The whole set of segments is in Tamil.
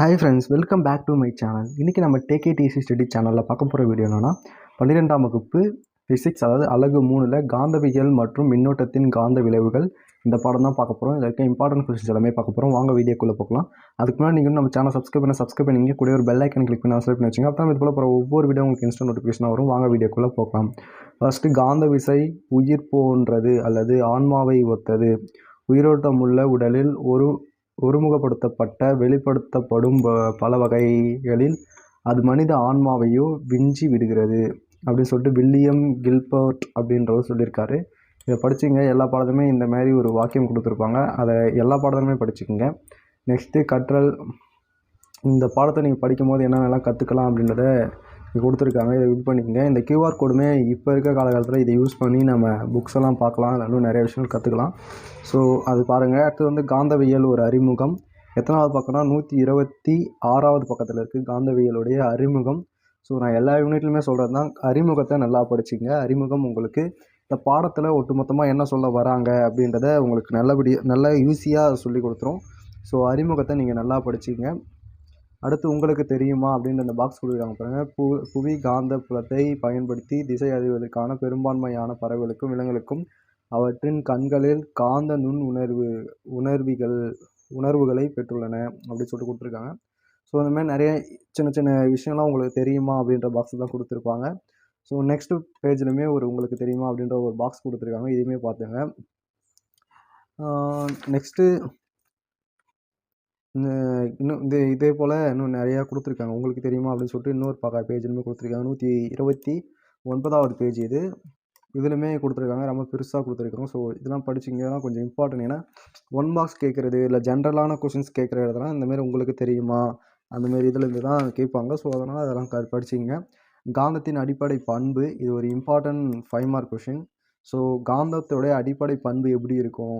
Hi friends welcome back to my channel இன்றைக்கி நம்ம டேகேடிசி ஸ்டடி சேனலில் பார்க்க போகிற வீடியோ என்னன்னா பன்னிரெண்டாம் வகுப்பு ஃபிசிக்ஸ் அதாவது அழகு மூணில் காந்தவியல் மற்றும் மின்னோட்டத்தின் காந்த விளைவுகள். இந்த பாடம் தான் பார்க்க போகிறோம் இதில் இருக்க இம்பார்ட்டன்ட் கொஸ்டின்ஸ் எல்லாமே பார்க்க போகிறோம் வாங்க வீடியோக்குள்ளே போகலாம். அதுக்கு முன்னாடி நீங்கள் நம்ம சேனல் சப்ஸ்கிரைப் பண்ண சப்ஸ்கிரைப் பண்ணிங்க கூட ஒரு பெல் ஐக்கன் கிளிக் பண்ணி சப்ஸ்கிரைப் பண்ணி வச்சுங்க அப்புறம் இது போல் போகிற ஒவ்வொரு வீடியோ உங்களுக்கு இன்ஸ்டன்ட் நோட்டிஃபிகேஷன் வரும். வாங்க வீடியோக்குள்ளே போகலாம். ஃபஸ்ட்டு காந்த விசை உயிர் போன்றது அல்லது ஆன்மாவை ஒத்தது. உயிரோட்டமுள்ள உடலில் ஒரு ஒருமுகப்படுத்தப்பட்ட வெளிப்படுத்தப்படும் ப- பல வகைகளில் அது மனித ஆன்மாவையோ விஞ்சி விடுகிறது. அப்படின்னு சொல்லிட்டு வில்லியம் கில்பர்ட் அப்படின்றவர் சொல்லியிருக்காரு. இதை படிச்சுங்க எல்லா பாடத்துமே இந்த மாதிரி ஒரு வாக்கியம் கொடுத்துருப்பாங்க. அதை எல்லா பாடத்துமே படிச்சுக்கோங்க. நெக்ஸ்ட்டு கற்றல். இந்த பாடத்தை நீங்கள் படிக்கும்போது என்னென்னலாம் கற்றுக்கலாம் அப்படின்றத கொடுத்துருக்காங்க. இதை யூஸ் பண்ணிக்கங்க. இந்த கியூஆர் கோடுமே இப்போ இருக்க காலகட்டத்தில் இதை யூஸ் பண்ணி நம்ம புக்ஸ் எல்லாம் பார்க்கலாம். அதில் இன்னும் நிறைய விஷயங்கள் கற்றுக்கலாம் ஸோ அது பாருங்கள் அடுத்து வந்து காந்தவியல் ஒரு அறிமுகம். எத்தனாவது பக்கம்னா நூற்றி இருபத்தி ஆறாவது பக்கத்தில் இருக்குது காந்தவியலுடைய அறிமுகம். ஸோ நான் எல்லா யூனிட்லையுமே சொல்கிறது தான் அறிமுகத்தை நல்லா படிச்சுங்க அறிமுகம் உங்களுக்கு இந்த பாடத்தில் ஒட்டுமொத்தமாக என்ன சொல்ல வராங்க அப்படின்றத உங்களுக்கு நல்லபடி நல்ல ஈஸியாக சொல்லி கொடுத்துரும். ஸோ அறிமுகத்தை நீங்கள் நல்லா படிச்சுங்க அடுத்து உங்களுக்கு தெரியுமா அப்படின்னு அந்த பாக்ஸ் கொடுக்குறாங்க பாருங்கள் பு புவி காந்த புலத்தை பயன்படுத்தி திசை அறிவதற்கான பெரும்பான்மையான பறவைகளுக்கும் விலங்குகளுக்கும் அவற்றின் கண்களில் காந்த நுண் உணர்வு உணர்விகள் உணர்வுகளை பெற்றுள்ளன அப்படின்னு சொல்லிட்டு கொடுத்துருக்காங்க. ஸோ அந்த மாதிரி நிறைய சின்ன சின்ன விஷயம்லாம் உங்களுக்கு தெரியுமா அப்படின்ற பாக்ஸ் தான் கொடுத்துருப்பாங்க. ஸோ நெக்ஸ்ட் பேஜ்லையுமே ஒரு உங்களுக்கு தெரியுமா அப்படின்ற ஒரு பாக்ஸ் கொடுத்துருக்காங்க. இதையுமே பார்த்துங்க. நெக்ஸ்ட்டு இன்னும் இந்த இதே போல் இன்னும் நிறையா கொடுத்துருக்காங்க. உங்களுக்கு தெரியுமா அப்படின்னு சொல்லிட்டு இன்னொரு பக்க பேஜ்லையுமே கொடுத்துருக்காங்க. நூற்றி இருபத்தி ஒன்பதாவது பேஜ் இது. இதுலையுமே கொடுத்துருக்காங்க. ரொம்ப பெருசாக கொடுத்துருக்காங்க ஸோ இதெல்லாம் படிச்சிங்கன்னா கொஞ்சம் இம்பார்ட்டன்ட் ஏன்னா ஒன் மார்க்ஸ் கேட்குறது இல்லை ஜென்ரலான கொஷின்ஸ் கேட்குற இடத்துல இந்தமாரி உங்களுக்கு தெரியுமா? அந்தமாரி இதுலேருந்து தான் கேட்பாங்க. ஸோ அதனால் அதெல்லாம் க படிச்சிங்க காந்தத்தின் அடிப்படை பண்பு இது ஒரு important five mark question so காந்தத்தோடைய அடிப்படை பண்பு எப்படி இருக்கும்?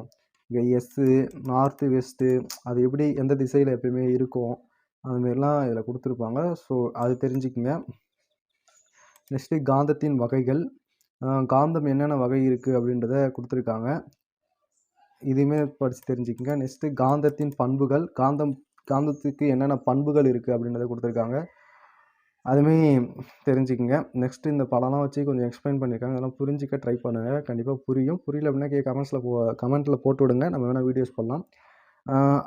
இங்கே எஸ்ஸு நார்த்து வெஸ்ட்டு அது எப்படி எந்த திசையில் எப்பயுமே இருக்கும் அதுமாரிலாம் இதில் கொடுத்துருப்பாங்க. ஸோ அது தெரிஞ்சுக்குங்க. நெக்ஸ்ட்டு காந்தத்தின் வகைகள். காந்தம் என்னென்ன வகை இருக்குது அப்படின்றத கொடுத்துருக்காங்க. இதுவுமே படித்து தெரிஞ்சுக்கங்க. நெக்ஸ்ட்டு காந்தத்தின் பண்புகள். காந்தம் காந்தத்துக்கு என்னென்ன பண்புகள் இருக்குது அப்படின்றத கொடுத்துருக்காங்க. அதுவுமே தெரிஞ்சுக்கங்க. நெக்ஸ்ட்டு இந்த படம்லாம் வச்சு கொஞ்சம் எக்ஸ்பிளைன் பண்ணியிருக்காங்க. அதெல்லாம் புரிஞ்சிக்க ட்ரை பண்ணுங்கள் கண்டிப்பாக புரியும். புரியல அப்படின்னா கே கமெண்ட்ஸில் போ கமெண்ட்டில் போட்டு விடுங்க. நம்ம வேணால் வீடியோஸ் பண்ணலாம்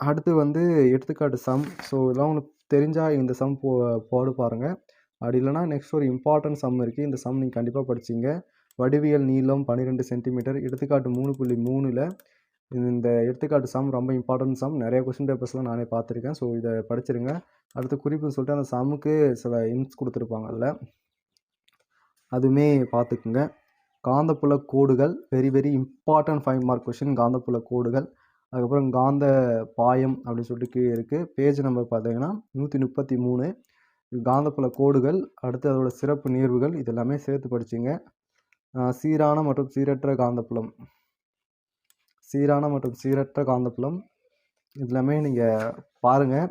அடுத்து வந்து எடுத்துக்காட்டு சம் ஸோ இதெல்லாம் உங்களுக்கு தெரிஞ்சால் இந்த சம் போ போடு பாருங்கள் அப்படி இல்லைனா நெக்ஸ்ட் ஒரு இம்பார்ட்டன்ட் சம் இருக்குது இந்த சம் நீங்கள் கண்டிப்பாக படிச்சிங்க. வடிவியல் நீளம் பன்னிரெண்டு சென்டிமீட்டர் எடுத்துக்காட்டு மூணு புள்ளி மூணில் இந்த எடுத்துக்காட்டு சம் ரொம்ப இம்பார்ட்டன்ட் சம் நிறைய கொஸ்டின் பேப்பர்ஸ்லாம் நானே பார்த்துருக்கேன். ஸோ இதை படிச்சிருங்க. அடுத்து குறிப்புன்னு சொல்லிட்டு அந்த சம்முக்கு சில இன்ஸ் கொடுத்துருப்பாங்க அதில். அதுவுமே பார்த்துக்குங்க. காந்தப்புல கோடுகள் very very important five mark question காந்தப்புல கோடுகள் அதுக்கப்புறம் காந்த பாயம் அப்படின்னு சொல்லிட்டு கீழே இருக்குது பேஜ் நம்பர் பார்த்தீங்கன்னா நூற்றி முப்பத்தி மூணு. காந்தப்புல கோடுகள் அடுத்து அதோட சிறப்பு நீர்வுகள் இதெல்லாமே சேர்த்து படிச்சிங்க. சீரான மற்றும் சீரற்ற காந்தப்புலம். சீரான மற்றும் சீரற்ற காந்தப்புலம். இதெல்லாமே நீங்கள் பாருங்கள்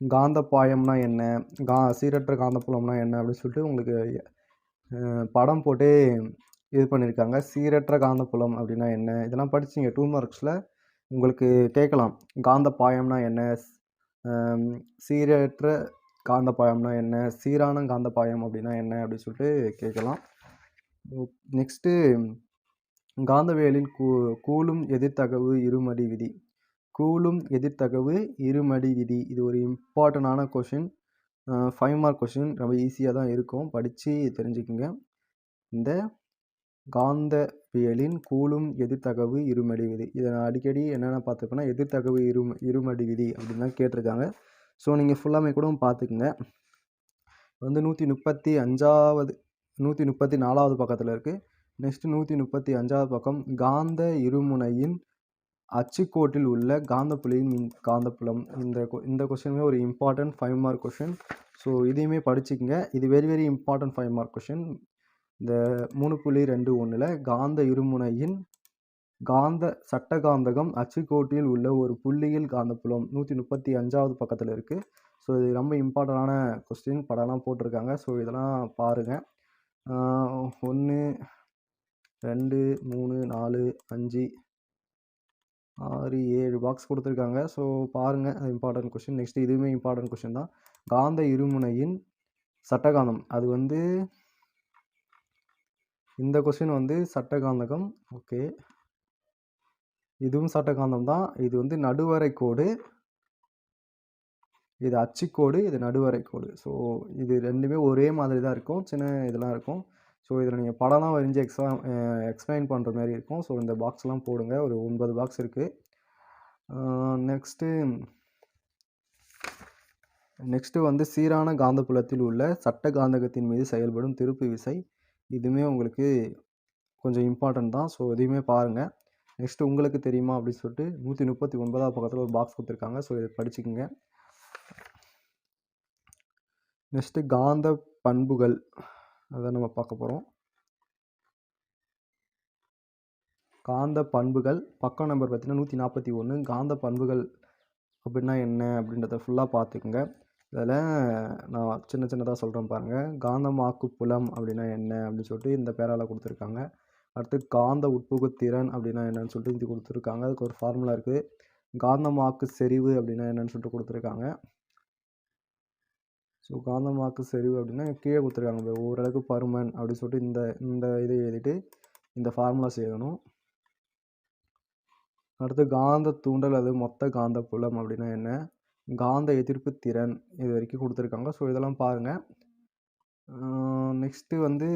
காந்த பாயம்னா என்ன? கா சீரற்ற காந்தப்புலம்னா என்ன அப்படின்னு சொல்லிட்டு உங்களுக்கு படம் போட்டு இது பண்ணியிருக்காங்க சீரற்ற காந்தப்புலம் அப்படின்னா என்ன? இதெல்லாம் படிச்சிங்க. டூ மார்க்ஸில் உங்களுக்கு கேட்கலாம். காந்த பாயம்னா என்ன சீரற்ற காந்த பாயம்னா என்ன? சீரான காந்த பாயம் அப்படின்னா என்ன அப்படின்னு சொல்லிட்டு கேட்கலாம். நெக்ஸ்ட்டு காந்தவியலில் கூ கூலும் எதிர்த்தகவு இருமடி விதி. கூலும் எதிர்த்தகவு இருமடி விதி. இது ஒரு இம்பார்ட்டண்டான கொஷின் ஃபைவ் மார்க் கொஷின் ரொம்ப ஈஸியாக தான் இருக்கும். படித்து தெரிஞ்சுக்குங்க. இந்த காந்தவியலின் கூலும் எதிர்த்தகவு இருமடி விதி. இதை நான் அடிக்கடி என்னென்ன பார்த்துக்கோன்னா எதிர்த்தகவு இரு இருமடி விதி அப்படின்னு தான் கேட்டிருக்காங்க. ஸோ நீங்கள் ஃபுல்லாமே கூட பார்த்துக்குங்க. வந்து நூற்றி முப்பத்தி அஞ்சாவது நூற்றி முப்பத்தி நாலாவது பக்கத்தில் இருக்குது நெக்ஸ்ட்டு நூற்றி முப்பத்தி அஞ்சாவது பக்கம் காந்த இருமுனையின் அச்சுக்கோட்டில் உள்ள காந்தப்புலியின் மின் காந்தப்புலம். இந்த கொ- இந்த கொஸ்டினுமே ஒரு important five mark question so இதையுமே படிச்சுக்கங்க. இது very very important five mark question இந்த மூணு புள்ளி ரெண்டு ஒன்றில் காந்த இருமுனையின் காந்த சட்ட காந்தகம் அச்சுக்கோட்டில் உள்ள ஒரு புள்ளியில் காந்தப்புலம். நூற்றி முப்பத்தி அஞ்சாவது பக்கத்தில் இருக்குது ஸோ இது ரொம்ப இம்பார்ட்டண்டான கொஸ்டின் படம்லாம் போட்டிருக்காங்க. ஸோ இதெல்லாம் பாருங்கள் ஒன்று ரெண்டு மூணு நாலு அஞ்சு ஆறு ஏழு பாக்ஸ் கொடுத்துருக்காங்க. ஸோ பாருங்கள் அது இம்பார்ட்டன்ட் கொஷின் நெக்ஸ்ட் இதுவுமே இம்பார்ட்டன்ட் கொஷின் தான். காந்த இருமுனையின் சட்டகாந்தம். அது வந்து இந்த கொஷின் வந்து சட்டகாந்தகம். ஓகே இதுவும் சட்டகாந்தம் தான். இது வந்து நடுவரை கோடு. இது அச்சுக்கோடு இது நடுவரை கோடு. ஸோ இது ரெண்டுமே ஒரே மாதிரி தான் இருக்கும். சின்ன இதெல்லாம் இருக்கும். ஸோ இதில் நீங்கள் படம்லாம் வரைஞ்சி எக்ஸாம் எக்ஸ்பிளைன் பண்ணுற மாதிரி இருக்கும். ஸோ இந்த பாக்ஸ்லாம் போடுங்க. ஒரு ஒன்பது பாக்ஸ் இருக்குது நெக்ஸ்ட்டு நெக்ஸ்ட்டு வந்து சீரான காந்தப்புலத்தில் உள்ள சட்ட காந்தகத்தின் மீது செயல்படும் திருப்பு விசை. இதுவுமே உங்களுக்கு கொஞ்சம் இம்பார்ட்டன்ட் தான். ஸோ இதையுமே பாருங்கள் நெக்ஸ்ட்டு உங்களுக்கு தெரியுமா அப்படின்னு சொல்லிட்டு நூற்றி முப்பத்தி ஒன்பதாவது பக்கத்தில் ஒரு பாக்ஸ் கொடுத்துருக்காங்க. ஸோ இதை படிச்சுக்கோங்க. நெக்ஸ்ட்டு காந்த பண்புகள். அதை நம்ம பார்க்க போகிறோம் காந்த பண்புகள் பக்கம் நம்பர் பார்த்தீங்கன்னா நூற்றி நாற்பத்தி ஒன்று காந்த பண்புகள் அப்படின்னா என்ன அப்படின்றத ஃபுல்லாக பார்த்துக்குங்க. இதில் நான் சின்ன சின்னதாக சொல்கிறேன் பாருங்கள் காந்தமாக்கு புலம் அப்படின்னா என்ன அப்படின்னு சொல்லிட்டு இந்த பேரால் கொடுத்துருக்காங்க. அடுத்து காந்த உட்புகுத்திறன் அப்படின்னா என்னன்னு சொல்லிட்டு இது கொடுத்துருக்காங்க. அதுக்கு ஒரு ஃபார்முலா இருக்குது காந்தமாக்கு செறிவு அப்படின்னா என்னன்னு சொல்லிட்டு கொடுத்துருக்காங்க. ஸோ காந்தமாக்கு செறிவு அப்படின்னா கீழே கொடுத்துருக்காங்க ஓரளவுக்கு பருமன் அப்படின்னு சொல்லிட்டு இந்த இந்த இதை எழுதிட்டு இந்த ஃபார்முலாஸ் எழுதணும் அடுத்து காந்த தூண்டல் அது மொத்த காந்த புலம் அப்படின்னா என்ன? காந்த எதிர்ப்பு திறன் இது வரைக்கும் கொடுத்துருக்காங்க. ஸோ இதெல்லாம் பாருங்கள் நெக்ஸ்ட்டு வந்து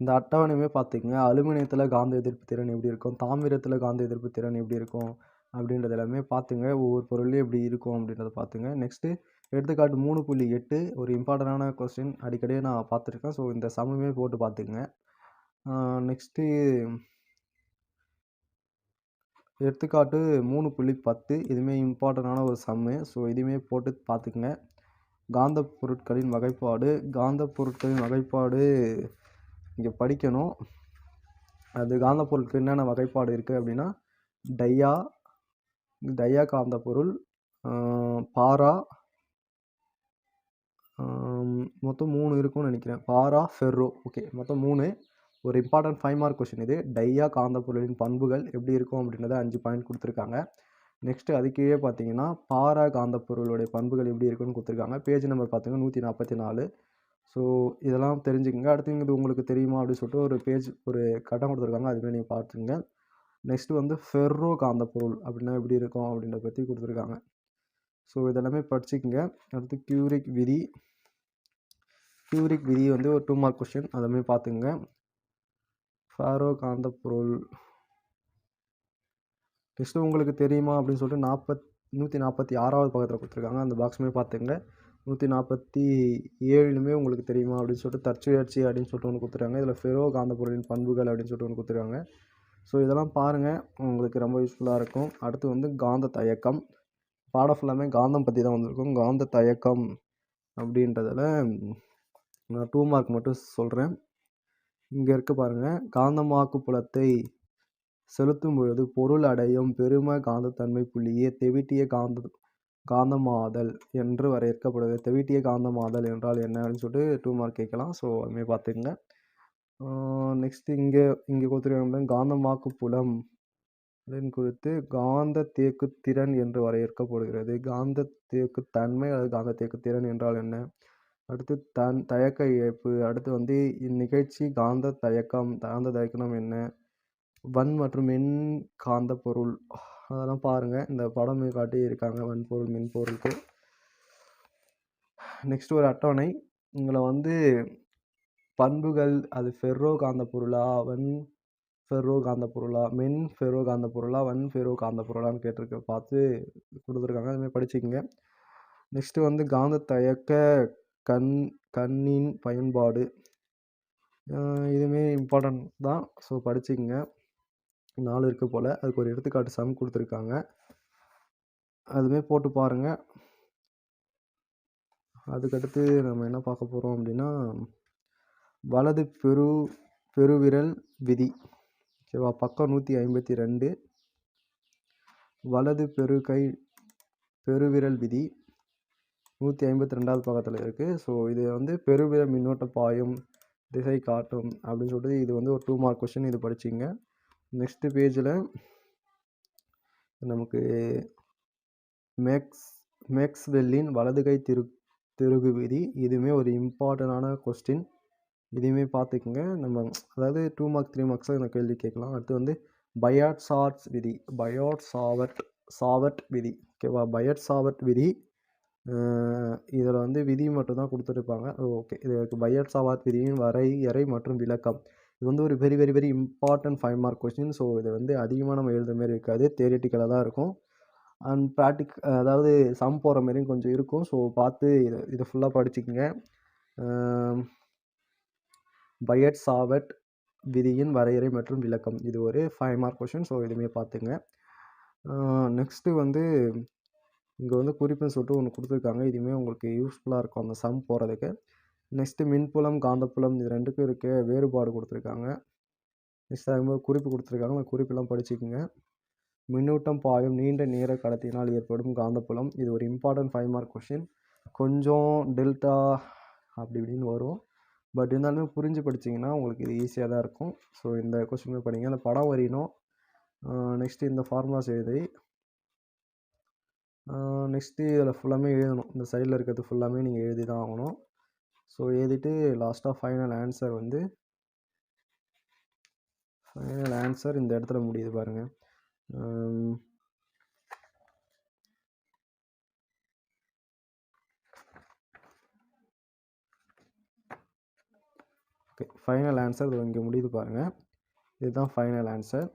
இந்த அட்டவணையுமே பார்த்துக்கங்க. அலுமினியத்தில் காந்த எதிர்ப்பு திறன் எப்படி இருக்கும்? தாமிரத்தில் காந்த எதிர்ப்பு திறன் எப்படி இருக்கும்? அப்படின்றது எல்லாமே பார்த்துங்க. ஒவ்வொரு பொருளையும் எப்படி இருக்கும் அப்படின்றத பார்த்துங்க. நெக்ஸ்ட்டு எடுத்துக்காட்டு மூணு புள்ளி எட்டு ஒரு இம்பார்ட்டண்டான கொஸ்டின் அடிக்கடி நான் பார்த்துருக்கேன். ஸோ இந்த சமமே போட்டு பார்த்துக்குங்க. நெக்ஸ்ட்டு எடுத்துக்காட்டு மூணு புள்ளி பத்து. இதுவுமே இம்பார்ட்டண்டான ஒரு சம்மு ஸோ இதுவுமே போட்டு பார்த்துக்குங்க. காந்த பொருட்களின் வகைப்பாடு. காந்த பொருட்களின் வகைப்பாடு இங்கே படிக்கணும். அது காந்த பொருட்கள் என்னென்ன வகைப்பாடு இருக்குது அப்படின்னா டையா டையா காந்த பொருள் பாரா மொத்தம் மூணு இருக்கும்னு நினைக்கிறேன். பாரா ஃபெர்ரோ. ஓகே மொத்தம் மூணு. ஒரு இம்பார்ட்டன்ட் ஃபைவ் மார்க் கொஷின் இது. டையா காந்த பொருளின் பண்புகள் எப்படி இருக்கும் அப்படின்றத அஞ்சு பாயிண்ட் கொடுத்துருக்காங்க. நெக்ஸ்ட்டு அதுக்கே பார்த்தீங்கன்னா பாரா காந்த பொருளுடைய பண்புகள் எப்படி இருக்குன்னு கொடுத்துருக்காங்க. பேஜ் நம்பர் பார்த்தீங்கன்னா நூற்றி நாற்பத்தி நாலு. ஸோ இதெல்லாம் தெரிஞ்சுக்கோங்க. அடுத்து இது உங்களுக்கு தெரியுமா அப்படின்னு சொல்லிட்டு ஒரு பேஜ் ஒரு கட்டம் கொடுத்துருக்காங்க. அதுமாதிரி நீங்கள் பார்த்துங்க நெக்ஸ்ட்டு வந்து ஃபெர்ரோ காந்த பொருள் அப்படின்னா எப்படி இருக்கும் அப்படின்றத பற்றி கொடுத்துருக்காங்க. ஸோ இதெல்லாமே படிச்சுக்கோங்க. அடுத்து கியூரிக் விதி. கியூரிக் விதி வந்து ஒரு டூ மார்க் கொஷின் அதெல்லாமே பார்த்துங்க ஃபாரோ காந்த பொருள் நெக்ஸ்ட்டு உங்களுக்கு தெரியுமா அப்படின்னு சொல்லிட்டு நாற்பத் நூற்றி நாற்பத்தி ஆறாவது பக்கத்தில் கொடுத்துருக்காங்க. அந்த பாக்ஸுமே பார்த்துங்க நூற்றி நாற்பத்தி ஏழுமே உங்களுக்கு தெரியுமா அப்படின்னு சொல்லிட்டு தற்சுழற்சி அப்படின்னு சொல்லிட்டு ஒன்று கொடுத்துருக்காங்க. இதில் ஃபெரோ காந்த பொருளின் பண்புகள் அப்படின்னு சொல்லிட்டு ஒன்று கொடுத்துருக்காங்க. ஸோ இதெல்லாம் பாருங்கள் உங்களுக்கு ரொம்ப யூஸ்ஃபுல்லாக இருக்கும். அடுத்து வந்து காந்த தயக்கம். பாடம் ஃபுல்லாமே காந்தம் பற்றி தான் வந்திருக்கும். காந்த தயக்கம் அப்படின்றதில் நான் டூ மார்க் மட்டும் சொல்கிறேன் இங்கே இருக்க பாருங்கள் காந்தமாக்கு புலத்தை செலுத்தும் பொழுது பொருள் அடையும் பெரும காந்தத்தன்மை புள்ளியே தெவிட்டிய காந்த காந்தமாதல் என்று வரையறுக்கப்படுது தெவிட்டிய காந்தமாதல் என்றால் என்ன அப்படின்னு சொல்லிட்டு டூ மார்க் கேட்கலாம். ஸோ அதுமாதிரி பார்த்துக்குங்க. நெக்ஸ்ட்டு இங்கே இங்கே கொடுத்துருக்காங்க காந்தமாக்கு புலம் அப்படின்னு குறித்து காந்த தேக்கு திறன் என்று வரையறுக்கப்படுகிறது. காந்த தேக்கு தன்மை அல்லது காந்த தேக்கு திறன் என்றால் என்ன? அடுத்து தன் தயக்க இழப்பு அடுத்து வந்து இந்நிகழ்ச்சி காந்த தயக்கம். காந்த தயக்கம் என்ன? வன் மற்றும் மின் காந்த பொருள். அதெல்லாம் பாருங்கள் இந்த படம் காட்டி இருக்காங்க வன்பொருள் மின்பொருளுக்கு நெக்ஸ்ட் ஒரு அட்டவணை. உங்களை வந்து பண்புகள் அது ஃபெர்ரோ காந்த பொருளா? வன் ஃபெர்ரோ காந்த பொருளா? மென் ஃபெரோ காந்த பொருளா? வன் ஃபெரோ காந்த பொருளான்னு கேட்டிருக்க பார்த்து கொடுத்துருக்காங்க. அதுமாதிரி படிச்சுக்கோங்க. நெக்ஸ்ட்டு வந்து காந்த தயக்க கண் கண்ணின் பயன்பாடு. இதுவுமே இம்பார்ட்டன்ட் தான். ஸோ படிச்சுக்கோங்க. நாலு இருக்குது போல். அதுக்கு ஒரு எடுத்துக்காட்டு சம் கொடுத்துருக்காங்க. அதுவுமே போட்டு பாருங்கள் அதுக்கடுத்து நம்ம என்ன பார்க்க போகிறோம் அப்படின்னா வலது பெரு பெருவிரல் விதி. சரிவா பக்கம் நூற்றி ஐம்பத்தி ரெண்டு வலது பெருகை பெருவிரல் விதி நூற்றி ஐம்பத்தி ரெண்டாவது பக்கத்தில் இருக்குது ஸோ இது வந்து பெருவிரல் மின்னோட்ட பாயும் திசை காட்டும் அப்படின்னு சொல்லிட்டு இது வந்து ஒரு டூ மார்க் கொஷின் இது படிச்சிங்க. நெக்ஸ்ட்டு பேஜில் நமக்கு மேக்ஸ் மேக்ஸ்வெல்லின் வலதுகை திரு திருகு விதி. இதுவுமே ஒரு இம்பார்ட்டண்டான கொஸ்டின் இதையுமே பார்த்துக்குங்க. நம்ம அதாவது டூ மார்க் த்ரீ மார்க்ஸாக இந்த கேள்வி கேட்கலாம். அடுத்து வந்து பயாட் சார்ட்ஸ் விதி. பயாட் சாவர்ட் சாவர்ட் விதி. ஓகேவா பயாட் சாவர்ட் விதி. இதில் வந்து விதி மட்டும்தான் கொடுத்துருப்பாங்க. ஓகே இதுக்கு பயாட் சாவர்ட் விதியின் வரையறை மற்றும் விளக்கம். இது வந்து ஒரு very very very important five mark question so இதை வந்து அதிகமாக நம்ம எழுதுற மாதிரி இருக்காது. தேரிட்டிக்கலாக தான் இருக்கும். அண்ட் ப்ராக்டிக் அதாவது சம் போகிற மாதிரியும் கொஞ்சம் இருக்கும். ஸோ பார்த்து இதை இதை ஃபுல்லாக படிச்சுக்கோங்க. பயட் சாவட் விதியின் வரையறை மற்றும் விளக்கம். இது ஒரு ஃபைவ் மார்க் கொஷின் ஸோ இதுவுமே பார்த்துங்க. நெக்ஸ்ட்டு வந்து இங்கே வந்து குறிப்புன்னு சொல்லிட்டு ஒன்று கொடுத்துருக்காங்க. இதுவுமே உங்களுக்கு யூஸ்ஃபுல்லாக இருக்கும் அந்த சம் போகிறதுக்கு நெக்ஸ்ட்டு மின்புலம் காந்தப்புலம் இது ரெண்டுக்கும் இருக்க வேறுபாடு கொடுத்துருக்காங்க. நெக்ஸ்ட் அதுமாதிரி குறிப்பு கொடுத்துருக்காங்க. அந்த குறிப்பெல்லாம் படிச்சுக்கோங்க. மின்னூட்டம் பாயும் நீண்ட நேர கடத்தினால் ஏற்படும் காந்தப்புலம். இது ஒரு இம்பார்ட்டன்ட் ஃபைவ் மார்க் கொஷின் கொஞ்சம் டெல்டா அப்படி இப்படின்னு வரும். பட் இருந்தாலுமே புரிஞ்சு படிச்சிங்கன்னா உங்களுக்கு இது ஈஸியாக தான் இருக்கும். ஸோ இந்த கொஸ்டின் படிங்க. அந்த படம் வரையணும். நெக்ஸ்ட்டு இந்த ஃபார்முலாஸ் எழுதி நெக்ஸ்ட்டு இதில் ஃபுல்லாமே எழுதணும். இந்த சைடில் இருக்கிறது ஃபுல்லாமே நீங்கள் எழுதி தான் ஆகணும். ஸோ எழுதிட்டு லாஸ்ட்டாக ஃபைனல் ஆன்சர் வந்து ஃபைனல் ஆன்சர் இந்த இடத்துல முடியுது பாருங்கள் ஓகே ஃபைனல் ஆன்சர் இது இங்கே முடியுது பாருங்கள் இதுதான் ஃபைனல் ஆன்சர்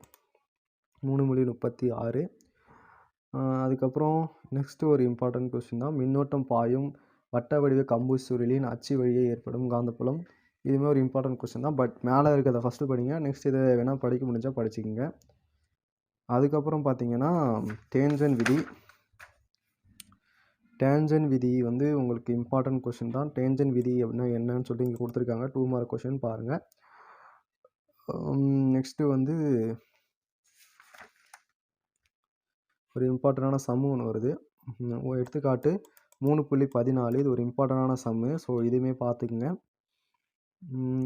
மூணு மொழி முப்பத்தி ஆறு. அதுக்கப்புறம் நெக்ஸ்ட்டு ஒரு இம்பார்ட்டன்ட் கொஸ்டின் தான். மின்னோட்டம் பாயும் வட்ட வடிவ கம்பு சுருளின் அச்சு வழியே ஏற்படும் காந்தப்புலம். இதுவுமே ஒரு இம்பார்ட்டன்ட் கொஸ்டின் தான். பட் மேலே இருக்கிறத ஃபஸ்ட்டு படிங்க. நெக்ஸ்ட் இதை வேணால் படிக்க முடிஞ்சால் படிச்சுக்கோங்க. அதுக்கப்புறம் பார்த்தீங்கன்னா டேஞ்சன் விதி. டேஞ்சன் விதி வந்து உங்களுக்கு இம்பார்ட்டன்ட் கொஷின் தான். டேஞ்சன் விதி அப்படின்னா என்னன்னு சொல்லிட்டு இங்கே கொடுத்துருக்காங்க. டூ மார்க் கொஷின் பாருங்கள் நெக்ஸ்ட்டு um, வந்து ஒரு இம்பார்ட்டண்டான சம்மு ஒன்று வருது. எடுத்துக்காட்டு. மூணு புள்ளி பதினாலு இது ஒரு இம்பார்ட்டண்டான சம்மு ஸோ இதுவுமே பார்த்துக்குங்க.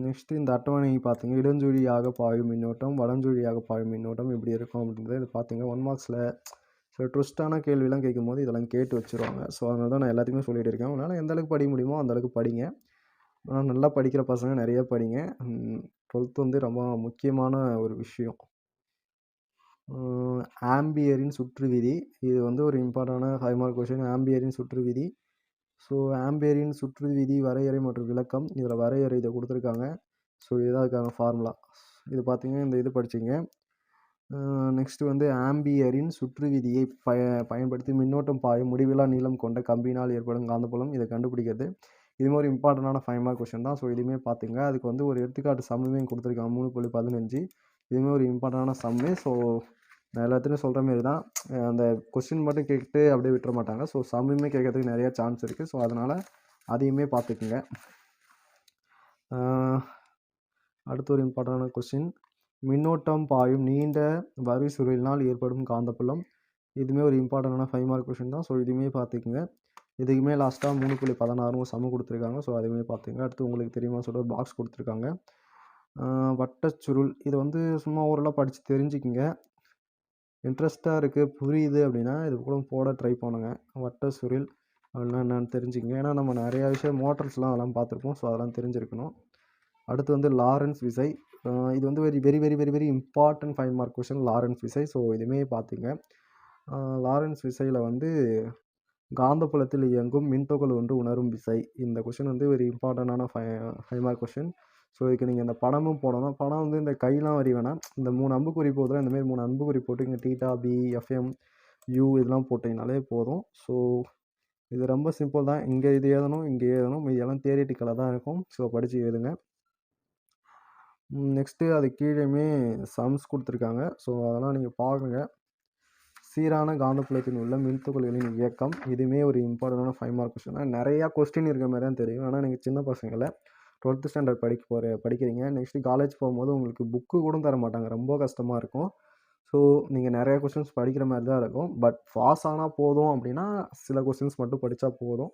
நெக்ஸ்ட்டு இந்த அட்டவணை பார்த்துங்க. இடஞ்சுழியாக பாயும் மின்னோட்டம் வலஞ்சுழியாக பாயும் மின்னோட்டம் எப்படி இருக்கும் அப்படின்றத இது பார்த்துங்க. ஒன் மார்க்ஸில் சில ட்விஸ்ட்டான கேள்விலாம் கேட்கும்போது இதெல்லாம் கேட்டு வச்சுருவாங்க. ஸோ அதனால தான் நான் எல்லாத்தையுமே சொல்லிகிட்டு இருக்கேன். அதனால் எந்த அளவுக்கு படிக்க முடியுமோ அந்த அளவுக்கு படிங்க. ஆனால் நல்லா படிக்கிற பசங்க நிறைய படிங்க. டுவெல்த் வந்து ரொம்ப முக்கியமான ஒரு விஷயம். ஆம்பியரின் சுற்று விதி இது வந்து ஒரு இம்பார்ட்டண்டான ஹை மார்க் கொஷின் ஆம்பியரின் சுற்று விதி ஸோ ஆம்பியரின் சுற்று விதி வரையறை மற்றும் விளக்கம். இதில் வரையறை இதை கொடுத்துருக்காங்க. ஸோ இதுதான் இருக்காங்க ஃபார்முலா இது பார்த்தீங்கன்னா இந்த இது படிச்சிங்க. நெக்ஸ்ட்டு வந்து ஆம்பியரின் சுற்று விதியை பய பயன்படுத்தி மின்னோட்டம் பாயும் முடிவிலா நீளம் கொண்ட கம்பினால் ஏற்படும் காந்தப்புலம் இதை கண்டுபிடிக்கிறது. இது மாதிரி இம்பார்ட்டண்டான ஃபைவ் மார்க் கொஷின் தான். ஸோ இதுவுமே பார்த்துங்க. அதுக்கு வந்து ஒரு எடுத்துக்காட்டு சம்முமே கொடுத்துருக்காங்க. மூணு புள்ளி பதினஞ்சு. இதுவுமே ஒரு இம்பார்ட்டண்டான சம்மு ஸோ நான் எல்லாத்துலேயும் சொல்கிற மாரி தான். அந்த கொஸ்டின் மட்டும் கேட்டு அப்படியே விட்டுற மாட்டாங்க. ஸோ சம்முமே கேட்கறதுக்கு நிறையா சான்ஸ் இருக்குது ஸோ அதனால் அதையுமே பார்த்துக்குங்க. அடுத்து ஒரு இம்பார்ட்டண்டான கொஸ்டின் மின்னோட்டம் பாயும் நீண்ட வரி சுருளினால் ஏற்படும் காந்தப்புலம். இதுவுமே ஒரு இம்பார்ட்டண்டான ஃபைவ் மார்க் கொஷின் தான். ஸோ இதுவுமே பார்த்துக்குங்க. இதுக்குமே லாஸ்ட்டாக மூணு புள்ளி பதினாறும் சம கொடுத்துருக்காங்க. ஸோ அதுவுமே பார்த்துங்க அடுத்து உங்களுக்கு தெரியுமா? சொல்கிற பாக்ஸ் கொடுத்துருக்காங்க. வட்டச்சுருள் இது வந்து சும்மா ஓரளவு படித்து தெரிஞ்சுக்கிங்க. இன்ட்ரெஸ்ட்டாக இருக்குது புரியுது அப்படின்னா இது கூட போட ட்ரை பண்ணுங்க. வட்ட சுருள் அப்படின்னா என்னென்னு தெரிஞ்சுக்கங்க. ஏன்னா நம்ம நிறையா விஷயம் மோட்டர்ஸ்லாம் அதெல்லாம் பார்த்துருப்போம். ஸோ அதெல்லாம் தெரிஞ்சிருக்கணும். அடுத்து வந்து லாரன்ஸ் விசை. இது வந்து very very very very very important five mark question Lorentz விசை. ஸோ இதுவுமே பார்த்துங்க லாரன்ஸ் விசையில் வந்து காந்தப்புலத்தில் இயங்கும் மின்தொகல் ஒன்று உணரும் விசை. இந்த கொஷின் வந்து ஒரு இம்பார்ட்டண்டான ஃபை ஃபைவ் மார்க் கொஷின் ஸோ இதுக்கு நீங்கள் இந்த படமும் போடணும். படம் வந்து இந்த கையெலாம் வரி வேணாம். இந்த மூணு அம்புக்குறி போதும் இந்தமாரி மூணு அம்புக்குறி போட்டு இங்கே டீட்டா பி எஃப்எம் யூ இதெல்லாம் போட்டிங்கனாலே போதும். ஸோ இது ரொம்ப சிம்பிள் தான். இங்கே இது எழுதணும் இங்கே எழுதணும். இதெல்லாம் தியரிட்டிக்கலாக தான் இருக்கும். ஸோ படித்து எழுதுங்க. நெக்ஸ்ட்டு அது கீழேயுமே சம்ஸ் கொடுத்துருக்காங்க. ஸோ அதெல்லாம் நீங்கள் பாருங்க. சீரான காந்தப்புலத்தில் உள்ள மின்துகள்களின் இயக்கம். இதுவுமே ஒரு இம்பார்ட்டண்டான ஃபைவ் மார்க் கொஸ்டின் தான் நிறையா கொஸ்டின் இருக்கிற மாதிரி தான் தெரியும். ஆனால் நீங்கள் சின்ன பசங்களை டுவெல்த்து ஸ்டாண்டர்ட் படிக்க போகிற படிக்கிறீங்க. நெக்ஸ்ட்டு காலேஜ் போகும்போது உங்களுக்கு புக்கு கூட தர மாட்டாங்க. ரொம்ப கஷ்டமாக இருக்கும். ஸோ நீங்கள் நிறையா கொஸ்டின்ஸ் படிக்கிற மாதிரி தான் இருக்கும். பட் பாஸ் ஆனால் போதும் அப்படின்னா சில கொஸ்டின்ஸ் மட்டும் படித்தா போதும்.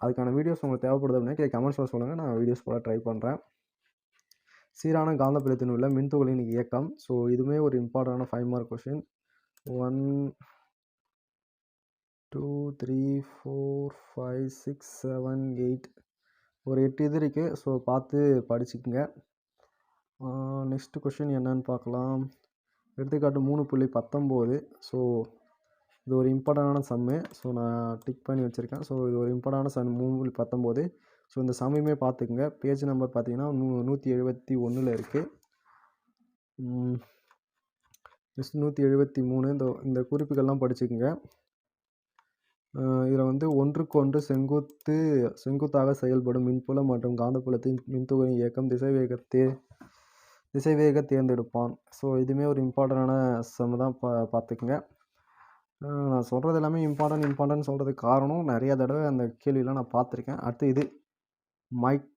அதுக்கான வீடியோஸ் உங்களுக்கு தேவைப்படுது அப்படின்னா கீழே கமெண்ட்ஸில் சொல்லுங்கள் நான் வீடியோஸ் போட ட்ரை பண்ணுறேன் சீரான காந்தப்புலத்தில் உள்ள மின்துகளின் இயக்கம். ஸோ இதுவுமே ஒரு இம்பார்ட்டண்டான five mark question one two three four five six seven eight ஒரு எட்டு இது இருக்குது ஸோ பார்த்து படிச்சுக்கங்க. நெக்ஸ்ட் கொஷின் என்னன்னு பார்க்கலாம். எடுத்துக்காட்டு மூணு புள்ளி பத்தொம்போது. ஸோ இது ஒரு இம்பார்ட்டண்டான சம்மு ஸோ நான் டிக் பண்ணி வச்சுருக்கேன். ஸோ இது ஒரு இம்பார்ட்டண்டான சம் மூணு புள்ளி பத்தொம்போது. ஸோ இந்த சமயமே பார்த்துக்குங்க. பேஜ் நம்பர் பார்த்தீங்கன்னா நூ நூற்றி எழுபத்தி ஒன்றில் இருக்குது நெக்ஸ்ட் நூற்றி எழுபத்தி மூணு. இந்த இந்த குறிப்புகள்லாம் படிச்சுக்கோங்க. இதில் வந்து ஒன்றுக்கொன்று செங்குத்து செங்குத்தாக செயல்படும் மின்புலம் மற்றும் காந்தப்புலத்தின் மின்துகளின் இயக்கம் திசைவேகத்தே திசைவேக தேர்ந்தெடுப்பான். ஸோ இதுவுமே ஒரு இம்பார்ட்டண்டான சம் தான் பா பார்த்துக்குங்க. நான் சொல்கிறது எல்லாமே இம்பார்ட்டன்ட் இம்பார்ட்டன்ட் சொல்கிறதுக்கு காரணம் நிறையா தடவை அந்த கேள்வியெலாம் நான் பார்த்துருக்கேன். அடுத்து இது. மைக்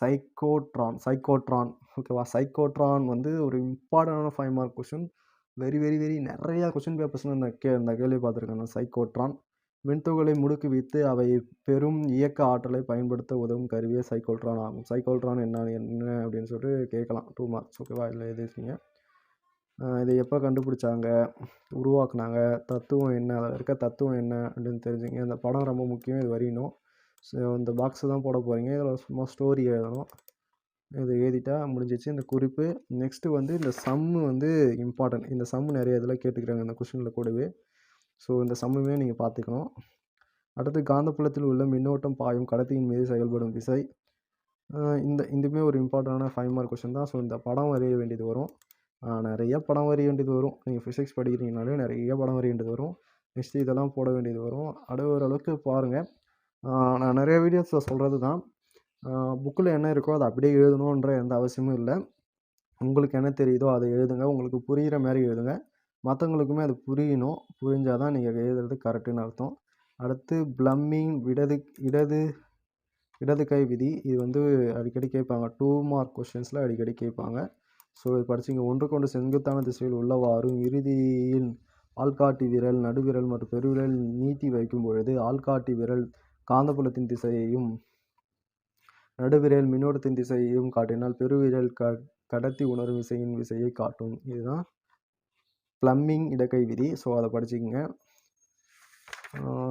சைக்கோட்ரான் சைக்கோட்ரான். ஓகேவா சைக்கோட்ரான் வந்து ஒரு இம்பார்ட்டண்டான five mark question very very very நிறையா கொஷின் பேப்பர்ஸில் இந்த கே இந்த கேள்வி பார்த்துருக்கேன் நான். சைக்கோட்ரான். விண்துகளை முடுக்கி வைத்து அவை பெரும் இயக்க ஆற்றலை பயன்படுத்த உதவும் கருவியே சைக்கோல்ட்ரான் ஆகும். சைக்கோட்ரான் என்ன என்ன அப்படின்னு சொல்லிட்டு கேட்கலாம். டூ மார்க்ஸ் ஓகேவா இல்லை எழுதிருக்கீங்க இதை எப்போ கண்டுபிடிச்சாங்க? உருவாக்குனாங்க? தத்துவம் என்ன? அதில் இருக்க தத்துவம் என்ன அப்படின்னு தெரிஞ்சுங்க. அந்த படம் ரொம்ப முக்கியம். இது வரையணும். ஸோ இந்த பாக்ஸை தான் போட போகிறீங்க இதில் சும்மா ஸ்டோரி எழுதணும். இது எழுதிட்டா முடிஞ்சிச்சு இந்த குறிப்பு. நெக்ஸ்ட்டு வந்து இந்த சம்மு வந்து இம்பார்ட்டன்ட் இந்த சம்மு நிறைய இதில் கேட்டுக்கிறாங்க. இந்த கொஷினில் கூடவே. ஸோ இந்த சம்முமே நீங்கள் பார்த்துக்கணும். அடுத்து காந்தப்புலத்தில் உள்ள மின்னோட்டம் பாயும் கடத்தியின் மீது செயல்படும் விசை. இந்த இதுவுமே ஒரு இம்பார்ட்டண்டான ஃபைவ் மார்க் கொஷின் தான். ஸோ இந்த படம் வரைய வேண்டியது வரும். நிறைய படம் வரைய வேண்டியது வரும். நீங்கள் ஃபிசிக்ஸ் படிக்கிறீங்கனாலே நிறைய படம் வரைய வேண்டியது வரும். நெக்ஸ்ட்டு இதெல்லாம் போட வேண்டியது வரும். அட ஓரளவுக்கு பாருங்கள் நான் நிறைய வீடியோஸில் சொல்கிறது தான். புக்கில் என்ன இருக்கோ அதை அப்படியே எழுதணுன்ற எந்த அவசியமும் இல்லை. உங்களுக்கு என்ன தெரியுதோ அதை எழுதுங்க. உங்களுக்கு புரிகிற மாதிரி எழுதுங்க. மற்றவங்களுக்குமே அது புரியணும். புரிஞ்சால் தான் நீங்கள் எழுதுறது கரெக்டுன்னு அர்த்தம். அடுத்து ப்ளம்மிங் இடது இடது இடது கை விதி. இது வந்து அடிக்கடி கேட்பாங்க. டூ மார்க் கொஷின்ஸில் அடிக்கடி கேட்பாங்க. ஸோ இது படிச்சிங்க. ஒன்று கொண்டு செங்குத்தான திசையில் உள்ளவாறும் இறுதியில் ஆள்காட்டி விரல் நடுவிரல் மற்றும் பெருவிரல் நீட்டி வைக்கும் பொழுது ஆள்காட்டி விரல் காந்தப்புலத்தின் திசையையும் நடுவிரல் மின்னோட்டத்தின் திசையையும் காட்டினால் பெருவிரல் க கடத்தி உணரும் விசையின் விசையை காட்டும். இதுதான் ப்ளம்மிங் இடக்கை விதி. ஸோ அதை படிச்சுக்கோங்க.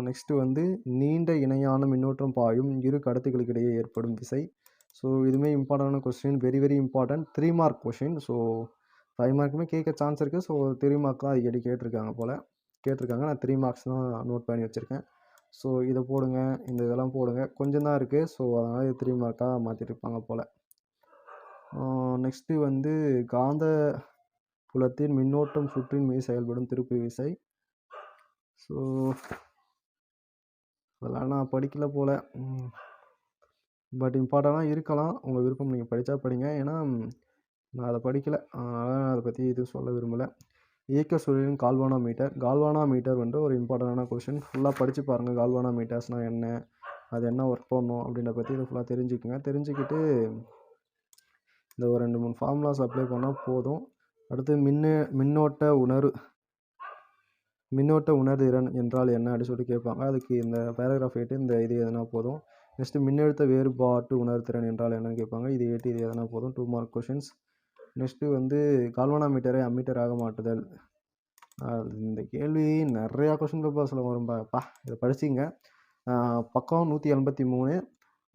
நெக்ஸ்ட்டு வந்து நீண்ட இணையான மின்னோட்டம் பாயும் இரு கடத்திகளுக்கு இடையே ஏற்படும் விசை. ஸோ இதுவுமே இம்பார்ட்டண்டான question very very important three mark question so five மார்க்குமே கேட்க சான்ஸ் இருக்குது ஸோ த்ரீ மார்க் தான் அடிக்கடி கேட்டிருக்காங்க போல். கேட்டிருக்காங்க. நான் த்ரீ மார்க்ஸ் தான் நோட் பண்ணி வச்சுருக்கேன். ஸோ இதை போடுங்க இந்த இதெல்லாம் போடுங்க. கொஞ்சம் தான் இருக்குது ஸோ அதனால் இது த்ரீ மார்க்காக மாற்றிருப்பாங்க போல். நெக்ஸ்ட்டு வந்து காந்த புலத்தின் மின்னோட்டம் சுற்றின் மீது செயல்படும் திருப்பு விசை. ஸோ அதெல்லாம் நான் படிக்கல போல். பட் இம்பார்ட்டண்ட்டாக இருக்கலாம். உங்கள் விருப்பம் நீங்கள் படித்தா படிங்க. ஏன்னா நான் அதை படிக்கலை. அதனால் நான் அதை பற்றி எதுவும் சொல்ல விரும்பலை. இயக்க சுழலின் கால்வானா மீட்டர் கால்வானா மீட்டர் வந்து ஒரு இம்பார்ட்டண்டான கொஷின் ஃபுல்லாக படித்து பாருங்கள் கால்வானா மீட்டர்ஸ்னால் என்ன? அது என்ன ஒர்க் பண்ணும் அப்படின்றத பற்றி இதை ஃபுல்லாக தெரிஞ்சுக்குங்க. தெரிஞ்சுக்கிட்டு இந்த ஒரு ரெண்டு மூணு ஃபார்முலாஸ் அப்ளை பண்ணால் போதும். அடுத்து மின்னு மின்னோட்ட உணர்வு. மின்னோட்ட உணர்திறன் என்றால் என்ன அப்படின்னு சொல்லிட்டு கேட்பாங்க. அதுக்கு இந்த பேராகிராஃப் எயிட்டு இந்த இது எதுனா போதும். நெக்ஸ்ட்டு மின்னழுத்த வேறுபாட்டு உணர்திறன் என்றால் என்னன்னு கேட்பாங்க. இது எயிட்டு இது எதனா போதும். டூ மார்க் கொஷின்ஸ் நெக்ஸ்ட்டு வந்து கால்வனா மீட்டரை ஆக மாட்டுதல். இந்த கேள்வி நிறையா கொஷின் பேப்பர்ஸில் வரும்பாப்பா இதை படிச்சிங்க. பக்கம் நூற்றி எண்பத்தி மூணு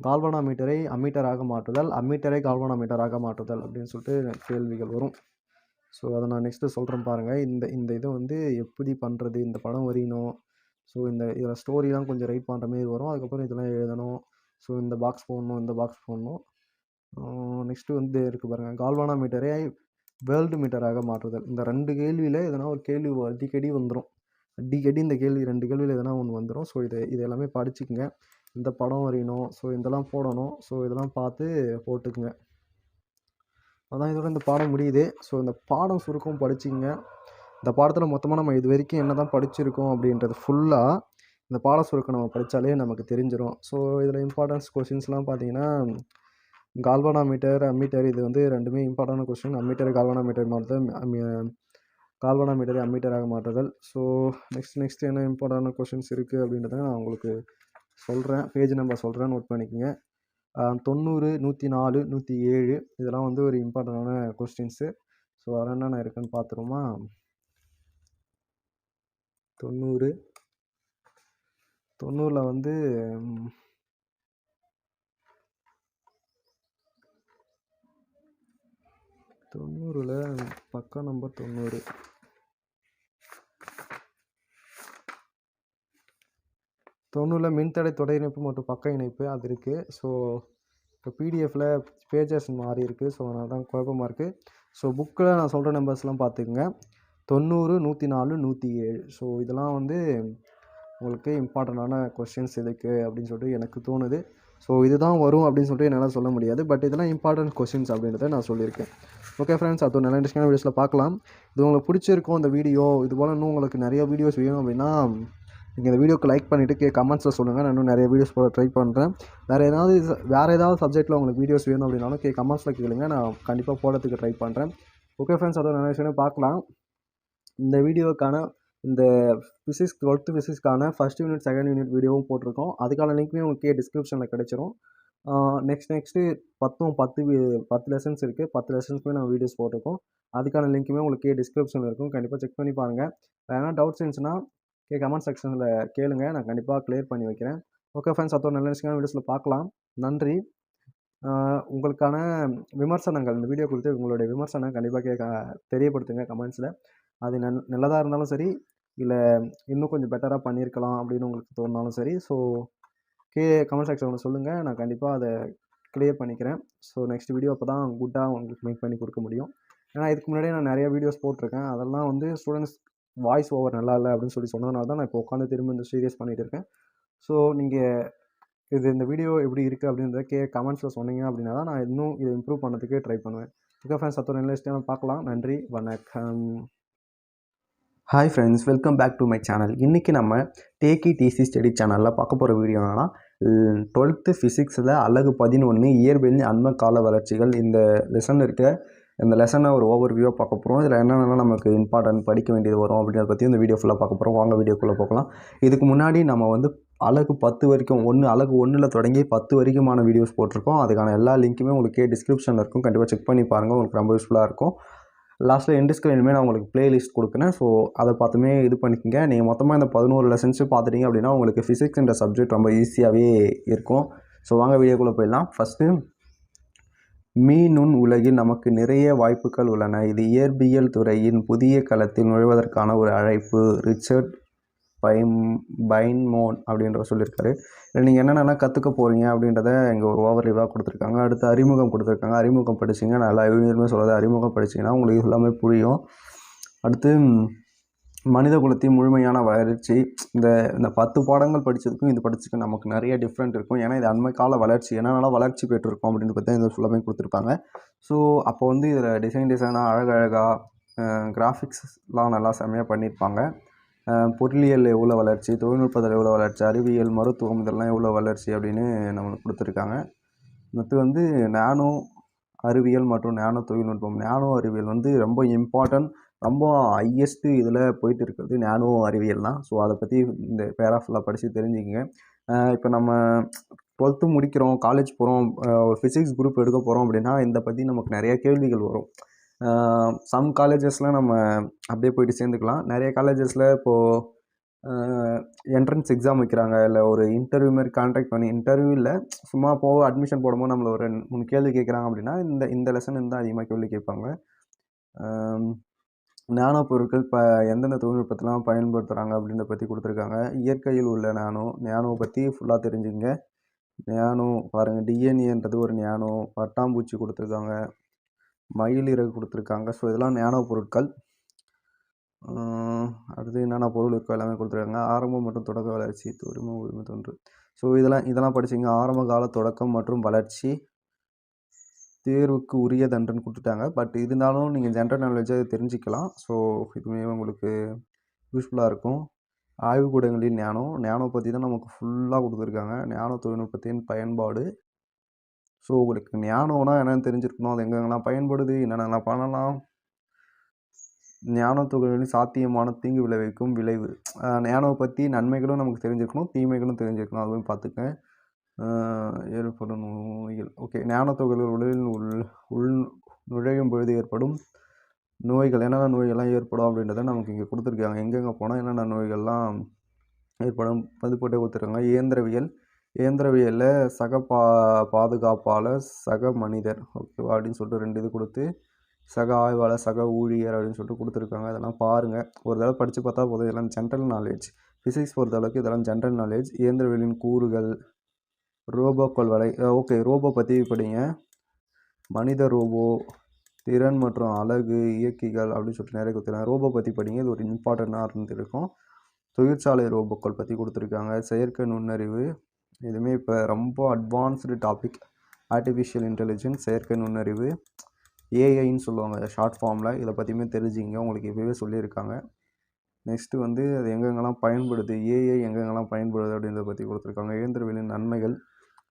கால்வனா மீட்டரை அம்மீட்டராக மாற்றுதல் அம்மீட்டரை கால்வனா ஆக மாற்றுதல் அப்படின்னு சொல்லிட்டு கேள்விகள் வரும். ஸோ அதை நான் நெக்ஸ்ட்டு சொல்கிறேன் பாருங்கள் இந்த இந்த இதை வந்து எப்படி பண்ணுறது இந்த படம் வரையணும். ஸோ இந்த இதில் ஸ்டோரிலாம் கொஞ்சம் ரைட் பண்ணுற மாதிரி வரும். அதுக்கப்புறம் இதெல்லாம் எழுதணும். ஸோ இந்த பாக்ஸ் போடணும் இந்த பாக்ஸ் போடணும். நெக்ஸ்ட்டு வந்து இருக்குது பாருங்கள் கால்வானா மீட்டரை வேர்ல்டு மீட்டராக மாற்றுதல். இந்த ரெண்டு கேள்வியில் எதனா ஒரு கேள்வி அடிக்கடி வந்துடும் அடிக்கடி இந்த கேள்வி ரெண்டு கேள்வியில் எதனா ஒன்று வந்துடும் ஸோ இதை இது எல்லாமே படிச்சுக்கங்க. இந்த படம் வரையணும். ஸோ இதெல்லாம் போடணும். ஸோ இதெல்லாம் பார்த்து போட்டுக்குங்க. அதான் இதோட இந்த பாடம் முடியுது. ஸோ இந்த பாடம் சுருக்கம் படிச்சிங்க இந்த பாடத்தில் மொத்தமாக நம்ம இது வரைக்கும் என்ன தான் படிச்சிருக்கோம் அப்படின்றது ஃபுல்லாக இந்த பாட சுருக்கம் நம்ம படித்தாலே நமக்கு தெரிஞ்சிடும் ஸோ இதில் இம்பார்ட்டன்ஸ் கொஷின்ஸ்லாம் பார்த்தீங்கன்னா கால்வனாமீட்டர் அம்மீட்டர் இது வந்து ரெண்டுமே இம்பார்ட்டான கொஸ்டின் அம்மீட்டர் கால்வானா மீட்டர் மாற்றுதல் கால்வனாமீட்டர் அம்மீட்டராக மாற்றுதல். ஸோ நெக்ஸ்ட் நெக்ஸ்ட் என்ன இம்பார்ட்டான கொஷின்ஸ் இருக்குது அப்படின்றத நான் உங்களுக்கு சொல்கிறேன் பேஜ் நம்பர் சொல்கிறேன் நோட் பண்ணிக்கோங்க. தொண்ணூறு நூற்றி நாலு நூற்றி ஏழு இதெல்லாம் வந்து ஒரு இம்பார்ட்டண்டான கொஸ்டின்ஸு ஸோ அதெல்லாம் என்னென்ன இருக்குன்னு பார்த்துருமா தொண்ணூறு. தொண்ணூறில் வந்து தொண்ணூறில் பக்கம் நம்பர் தொண்ணூறு. தொண்ணூறில் மின்தடை தொடை இணைப்பு மற்றும் பக்க இணைப்பு அது இருக்குது ஸோ இப்போ பிடிஎஃப்பில் பேஜஸ் மாறி இருக்குது ஸோ அதனால் தான் குழப்பமாக இருக்குது ஸோ புக்கில் நான் சொல்கிற நம்பர்ஸ்லாம் பார்த்துக்குங்க தொண்ணூறு நூற்றி நாலு நூற்றி ஏழு ஸோ இதெல்லாம் வந்து உங்களுக்கு இம்பார்ட்டண்டான கொஸ்டின்ஸ் இதுக்கு அப்படின்னு சொல்லிட்டு எனக்கு தோணுது. ஸோ இதுதான் வரும் அப்படின்னு சொல்லிட்டு என்னால் சொல்ல முடியாது. பட் இதெல்லாம் இம்பார்ட்டன்ட் கொஸ்டின்ஸ் அப்படின்றத நான் சொல்லியிருக்கேன். ஓகே ஃப்ரெண்ட்ஸ் அது நல்ல இன்ட்ரெஸ்டிங்கான வீடியோஸில் பார்க்கலாம். இது உங்களுக்கு பிடிச்சிருக்கும் இந்த வீடியோ இது போல் இன்னும் உங்களுக்கு நிறைய வீடியோஸ் வேணும் அப்படின்னா நீங்கள் இந்த வீடியோக்கு லைக் பண்ணிவிட்டு கே கமெண்ட்ஸில் சொல்லுங்கள் நான் இன்னும் நிறைய வீடியோஸ் போட ட்ரை பண்ணுறேன் வேறு ஏதாவது வேறு ஏதாவது சப்ஜெக்ட்டில் உங்களுக்கு வீடியோஸ் வேணும் அப்படின்னாலும் கே கமெண்ட்ஸில் கேளுங்க. நான் கண்டிப்பாக போடுறதுக்கு ட்ரை பண்ணுறேன் ஓகே ஃப்ரெண்ட்ஸ் அதோட நிறைய விஷயம் பார்க்கலாம். இந்த வீடியோக்கான இந்த ஃபிசிக்ஸ் டுவெல்த்து ஃபிசிக்ஸ்க்கான ஃபஸ்ட் யூனிட் செகண்ட் யூனிட் வீடியோவும் போட்டிருக்கோம். அதுக்கான லிங்க்குமே உங்களுக்கு டிஸ்கிரிப்ஷனில் கிடச்சிரும். நெக்ஸ்ட் நெக்ஸ்ட்டு பத்தும் பத்து பத்து லெசன்ஸ் இருக்குது பத்து லெசன்ஸ்க்குமே நான் வீடியோஸ் போட்டிருக்கோம். அதுக்கான லிங்க்குமே உங்களுக்கு டிஸ்கிரிப்ஷனில் இருக்கும். கண்டிப்பாக செக் பண்ணி பாருங்கள் வேறு டவுட்ஸ் இருந்துச்சுன்னா கே கமெண்ட் செக்ஷனில் கேளுங்க. நான் கண்டிப்பாக கிளியர் பண்ணி வைக்கிறேன். ஓகே ஃப்ரெண்ட்ஸ் அத்தோட நல்ல விஷயமான வீடியோஸில் பார்க்கலாம். நன்றி. உங்களுக்கான விமர்சனங்கள் இந்த வீடியோ குறித்து உங்களுடைய விமர்சனம் கண்டிப்பாக கேட்க தெரியப்படுத்துங்க கமெண்ட்ஸில் அது நல் நல்லதாக இருந்தாலும் சரி இல்லை இன்னும் கொஞ்சம் பெட்டராக பண்ணியிருக்கலாம் அப்படின்னு உங்களுக்கு தோணினாலும் சரி. ஸோ கே கமெண்ட் செக்ஷனில் சொல்லுங்கள் நான் கண்டிப்பாக அதை க்ளியர் பண்ணிக்கிறேன். ஸோ நெக்ஸ்ட் வீடியோ அப்போ தான் குட்டாக உங்களுக்கு மேக் பண்ணி கொடுக்க முடியும். ஏன்னா இதுக்கு முன்னாடியே நான் நிறைய வீடியோஸ் போட்டிருக்கேன். அதெல்லாம் வந்து ஸ்டூடெண்ட்ஸ் வாய்ஸ் ஓவர் நல்லா இல்லை அப்படின்னு சொல்லி சொன்னதுனால தான் நான் இப்போ உட்காந்து திரும்ப இந்த சீரியஸ் பண்ணிகிட்டு இருக்கேன். ஸோ நீங்கள் இது இந்த வீடியோ எப்படி இருக்குது அப்படின்றத கே கமெண்ட்ஸில் சொன்னீங்க அப்படின்னா தான் நான் இன்னும் இதை இம்ப்ரூவ் பண்ணதுக்கு ட்ரை பண்ணுவேன். ஓகே ஃப்ரெண்ட்ஸ் அத்தோட நல்ல பார்க்கலாம். நன்றி வணக்கம். Hi friends welcome back to my channel இன்றைக்கி நம்ம டேக்கி டிசி ஸ்டடி சேனலில் பார்க்க போகிற வீடியோ என்னன்னா டுவெல்த்து ஃபிசிக்ஸில் அழகு பதினொன்று இயற்பியல் அண்ம கால வளர்ச்சிகள். இந்த லெசன் இருக்க. இந்த லெசனை ஒரு ஓவர் வியூவாக பார்க்க போகிறோம் இதில் என்னென்னலாம் நமக்கு இம்பார்ட்டன்ட் படிக்க வேண்டியது வரும் அப்படின்றத பற்றி இந்த வீடியோ ஃபுல்லாக பார்க்க போகிறோம் வாங்க வீடியோக்குள்ளே பார்க்கலாம் இதுக்கு முன்னாடி நம்ம வந்து அழகு பத்து வரைக்கும் ஒன்று அழகு ஒன்றில் தொடங்கி பத்து வரைக்குமான வீடியோஸ் போட்டிருக்கோம். அதுக்கான எல்லா லிங்க்குமே உங்களுக்கு டிஸ்கிரிப்ஷனில் இருக்கும். கண்டிப்பாக செக் பண்ணி பாருங்கள் உங்களுக்கு ரொம்ப யூஸ்ஃபுல்லாக இருக்கும். லாஸ்ட்டில் எண்டு ஸ்க்ரீனுமே நான் உங்களுக்கு பிளேலிஸ்ட் கொடுக்குறேன். ஸோ அதை பார்த்துமே இது பண்ணிக்கங்க. நீங்கள் மொத்தமாக இந்த பதினோரு லெசன்ஸு பார்த்துட்டீங்க அப்படின்னா உங்களுக்கு ஃபிசிக்ஸ்ன்ற சப்ஜெக்ட் ரொம்ப ஈஸியாகவே இருக்கும். ஸோ வாங்க வீடியோக்குள்ளே போயிடலாம். ஃபஸ்ட்டு மீனுண் உலகில் நமக்கு நிறைய வாய்ப்புகள் உள்ளன. இது இயற்பியல் துறையின் புதிய களத்தில் நுழைவதற்கான ஒரு அழைப்பு. ரிச்சர்ட் பைம் பைன்மோன் அப்படின்ற சொல்லியிருக்காரு. இல்லை நீங்கள் என்னென்னலாம் கற்றுக்க போகிறீங்க அப்படின்றத இங்கே ஒரு ஓவர் ரிவாக கொடுத்துருக்காங்க. அடுத்து அறிமுகம் கொடுத்துருக்காங்க. அறிமுகம் படிச்சிங்க. நல்லா யூனியருமே சொல்லாத அறிமுகம் படிச்சிங்கன்னா உங்களுக்கு எல்லாமே புரியும். அடுத்து மனித குலத்தின் முழுமையான வளர்ச்சி. இந்த இந்த பத்து பாடங்கள் படித்ததுக்கும் இது படிச்சதுக்கும் நமக்கு நிறைய டிஃப்ரெண்ட் இருக்கும். ஏன்னா இது அண்மை கால வளர்ச்சி. என்னென்னலாம் வளர்ச்சி பெற்றிருக்கோம் அப்படின்னு பார்த்தா இந்த ஃபுல்லாமே கொடுத்துருப்பாங்க. ஸோ அப்போ வந்து இதில் டிசைன் டிசைனாக அழகழகாக கிராஃபிக்ஸ்லாம் நல்லா செம்மையாக பண்ணியிருப்பாங்க. பொருளியல் எவ்வளோ வளர்ச்சி தொழில்நுட்பத்தில் எவ்வளோ வளர்ச்சி அறிவியல் மருத்துவம் இதெல்லாம் எவ்வளோ வளர்ச்சி அப்படின்னு நம்மளுக்கு கொடுத்துருக்காங்க. அடுத்து வந்து நானோ அறிவியல் மற்றும் நானோ தொழில்நுட்பம். நானோ அறிவியல் வந்து ரொம்ப இம்பார்ட்டன்ட் ரொம்ப ஹையஸ்ட்டு இதில் போயிட்டு இருக்கிறது நானோ அறிவியல் தான். ஸோ அதை பற்றி இந்த பேரா ஃபுல்லாக படித்து தெரிஞ்சுக்கங்க. இப்போ நம்ம டுவெல்த்து முடிக்கிறோம் காலேஜ் போகிறோம் ஒரு ஃபிசிக்ஸ் குரூப் எடுக்க போகிறோம் அப்படின்னா இந்த பற்றி நமக்கு நிறைய கேள்விகள் வரும். சம் காலேஜஸில் நம்ம அப்படியே போயிட்டு சேர்ந்துக்கலாம். நிறைய காலேஜஸில் இப்போது என்ட்ரன்ஸ் எக்ஸாம் வைக்கிறாங்க. இல்லை ஒரு இன்டர்வியூ மாதிரி கான்டாக்ட் பண்ணி இன்டர்வியூ இல்லை சும்மா போக அட்மிஷன் போடும்போது நம்மளை ஒரு ரெண்டு மூணு கேள்வி கேட்குறாங்க அப்படின்னா இந்த இந்த லெசன் இருந்தால் அதிகமாக கேள்வி கேட்பாங்க. நானோ பொருட்கள் இப்போ எந்தெந்த தொழில்நுட்பத்தெலாம் பயன்படுத்துகிறாங்க அப்படின்றத பற்றி கொடுத்துருக்காங்க. இயற்கையில் உள்ள நானோ நானோ பற்றி ஃபுல்லாக தெரிஞ்சுங்க நானோ பாருங்கள் டிஎன்ஏன்றது ஒரு நானோ பட்டாம்பூச்சி கொடுத்துருக்காங்க. மயில் இறகு கொடுத்துருக்காங்க. ஸோ இதெல்லாம் ஞான பொருட்கள். அடுத்து என்னென்ன பொருள் இருக்கோ எல்லாமே கொடுத்துருக்காங்க. ஆரம்பம் மற்றும் தொடக்க வளர்ச்சி உரிமை உரிமை தொன்று. ஸோ இதெல்லாம் இதெல்லாம் படிச்சிங்க. ஆரம்ப கால தொடக்கம் மற்றும் வளர்ச்சி. தேர்வுக்கு உரிய உரியதன்றன்னு கொடுத்துட்டாங்க. பட் இருந்தாலும் நீங்கள் ஜென்ரல் நாலேஜை தெரிஞ்சுக்கலாம். ஸோ இதுவுமே உங்களுக்கு யூஸ்ஃபுல்லாக இருக்கும். ஆய்வுக்கூடங்களில் ஞானம் ஞானம் பற்றி தான் நமக்கு ஃபுல்லாக கொடுத்துருக்காங்க. ஞான தொழில்நுட்பத்தின் பயன்பாடு. ஸோ உங்களுக்கு ஞானம்னா என்னென்னு தெரிஞ்சிருக்கணும். அது எங்கெங்கெல்லாம் பயன்படுது என்னென்னலாம் பண்ணலாம். ஞானத்துகளின் சாத்தியமான தீங்கு விளைவிக்கும் விளைவு. ஞானவை பற்றி நன்மைகளும் நமக்கு தெரிஞ்சிருக்கணும் தீமைகளும் தெரிஞ்சிருக்கணும். அதுவும் பார்த்துக்கேன். ஏற்படும் நோய்கள். ஓகே ஞானத்துகளில் உடலில் உள் உள் நுழையும் பொழுது ஏற்படும் நோய்கள். என்னென்ன நோய்கள்லாம் ஏற்படும் அப்படின்றத நமக்கு இங்கே கொடுத்துருக்காங்க. எங்கெங்கே போனால் என்னென்ன நோய்கள்லாம் ஏற்படும்? அது போட்டே கொடுத்துருக்காங்க இயந்திரவியல் இயந்திரவியலில் சக பா பாதுகாப்பாளர் சக மனிதர். ஓகேவா அப்படின்னு சொல்லிட்டு ரெண்டு இது கொடுத்து சக ஆய்வாளர் சக ஊழியர் அப்படின்னு சொல்லிட்டு கொடுத்துருக்காங்க. அதெல்லாம் பாருங்கள் ஒரு தடவை படித்து பார்த்தா போதும். இதெல்லாம் ஜென்ரல் நாலேஜ் ஃபிசிக்ஸ் பொறுத்தளவுக்கு இதெல்லாம் ஜென்ரல் நாலேஜ் இயந்திரவியலின் கூறுகள் ரோபோக்கள் வலை ஓகே ரோபோ பற்றி படிங்க. மனித ரோபோ திறன் மற்றும் அழகு இயக்கிகள் அப்படின்னு சொல்லிட்டு நிறைய கொடுத்துருக்காங்க. ரோபோ பற்றி படிங்க. இது ஒரு இம்பார்ட்டண்ட்டாக இருந்திருக்கும். தொழிற்சாலை ரோபோக்கள் பற்றி கொடுத்துருக்காங்க. செயற்கை நுண்ணறிவு இதுவுமே இப்போ ரொம்ப அட்வான்ஸ்டு டாபிக் ஆர்டிஃபிஷியல் இன்டெலிஜென்ஸ் செயற்கை நுண்ணறிவு ஏஐன்னு சொல்லுவாங்க. ஷார்ட் ஃபார்மில் இதை பற்றியுமே தெரிஞ்சுங்க. உங்களுக்கு இப்போவே சொல்லியிருக்காங்க. நெக்ஸ்ட்டு வந்து அது எங்கெங்கெல்லாம் பயன்படுது? ஏஐ எங்கெங்கெல்லாம் பயன்படுது அப்படின்றத பற்றி கொடுத்துருக்காங்க. இயந்திரவியலின் நன்மைகள்.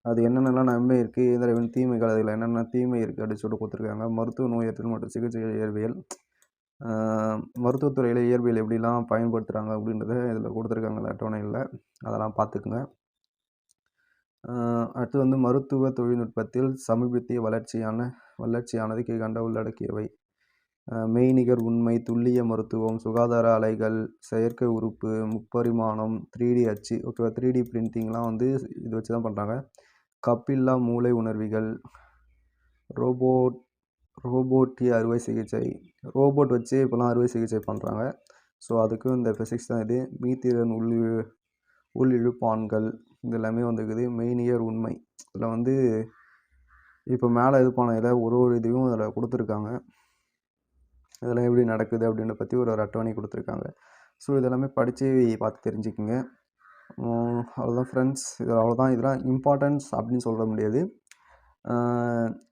அது என்னென்னலாம் நன்மை இருக்குது இயந்திரவியலின் தீமைகள். அதில் என்னென்ன தீமை இருக்குது அப்படின்னு சொல்லிட்டு கொடுத்துருக்காங்க. மருத்துவ நோயற்றல் மற்றும் சிகிச்சை இயற்பியல். மருத்துவத்துறையில் இயற்பியல் எப்படிலாம் பயன்படுத்துகிறாங்க அப்படின்றத இதில் கொடுத்துருக்காங்க. இந்த அட்டவணையில். அதெல்லாம் பார்த்துக்குங்க. அடுத்து வந்து மருத்துவ தொழில்நுட்பத்தில் சமீபத்திய வளர்ச்சியான வளர்ச்சியானது கீழ்கண்ட உள்ளடக்கியவை. மெய்நிகர் உண்மை துல்லிய மருத்துவம் சுகாதார அலைகள் செயற்கை உறுப்பு முப்பரிமாணம் த்ரீடி அச்சு. ஓகேவா த்ரீ டி பிரிண்டிங்லாம் வந்து இது வச்சு தான் பண்ணுறாங்க கப்பில்லா மூளை உணர்விகள் ரோபோட் ரோபோட்டிய அறுவை சிகிச்சை. ரோபோட் வச்சு இப்போலாம் அறுவை சிகிச்சை பண்ணுறாங்க ஸோ அதுக்கும் இந்த ஃபிசிக்ஸ் தான் இது. மீத்திறன் உள்ளி உள்ளிழுப்பான்கள் இது எல்லாமே வந்துருக்குது இயர் உண்மை. இதில் வந்து இப்போ மேலே இது பண்ண இதில் ஒரு ஒரு இதையும் அதில் கொடுத்துருக்காங்க. இதெல்லாம் எப்படி நடக்குது அப்படின்றத பற்றி ஒரு ஒரு அட்டவணை கொடுத்துருக்காங்க. ஸோ இதெல்லாமே படித்து பார்த்து தெரிஞ்சுக்குங்க. அவ்வளோதான் ஃப்ரெண்ட்ஸ் இது அவ்வளோதான் இதெல்லாம் இம்பார்ட்டன்ஸ் அப்படின்னு சொல்ல முடியாது.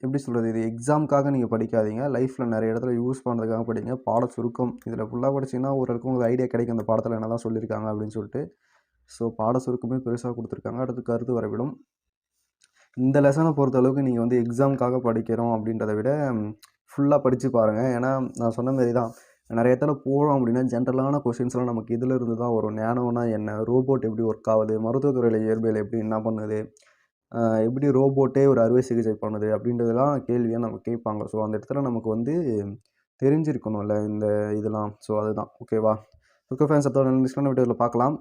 எப்படி சொல்கிறது இது எக்ஸாமுக்காக நீங்கள் படிக்காதீங்க. லைஃப்பில் நிறைய இடத்துல யூஸ் பண்ணுறதுக்காக படிங்க. பாட சுருக்கம். இதில் ஃபுல்லாக படிச்சிங்கன்னா ஓரளவுக்கு உங்களுக்கு ஐடியா கிடைக்கும். அந்த பாடத்தில் என்ன தான் சொல்லியிருக்காங்க அப்படின்னு சொல்லிட்டு. ஸோ பாட சுருக்கமே பெருசாக கொடுத்துருக்காங்க. அடுத்து கருத்து வரவிடும் இந்த லெசனை பொறுத்த அளவுக்கு நீங்கள் வந்து எக்ஸாமுக்காக படிக்கிறோம் அப்படின்றத விட ஃபுல்லாக படித்து பாருங்கள் ஏன்னா நான் சொன்ன மாதிரி தான் நிறைய இடத்துல போகிறோம் அப்படின்னா ஜென்ரலான கொஷின்ஸ்லாம் நமக்கு இதில் இருந்து தான் வரும். நேனோனா என்ன? ரோபோட் எப்படி ஒர்க் ஆகுது? மருத்துவத்துறையில் இயற்பியல் எப்படி என்ன பண்ணுது? எப்படி ரோபோட்டே ஒரு அறுவை சிகிச்சை பண்ணுது? அப்படின்றதெல்லாம் கேள்வியாக நம்ம கேட்பாங்க. ஸோ அந்த இடத்துல நமக்கு வந்து தெரிஞ்சிருக்கணும்ல இந்த இதெல்லாம். ஸோ அதுதான். ஓகேவா ஓகே ஃபேன்ஸ் அதோட நெக்ஸ்டான வீடியோவில் பார்க்கலாம்.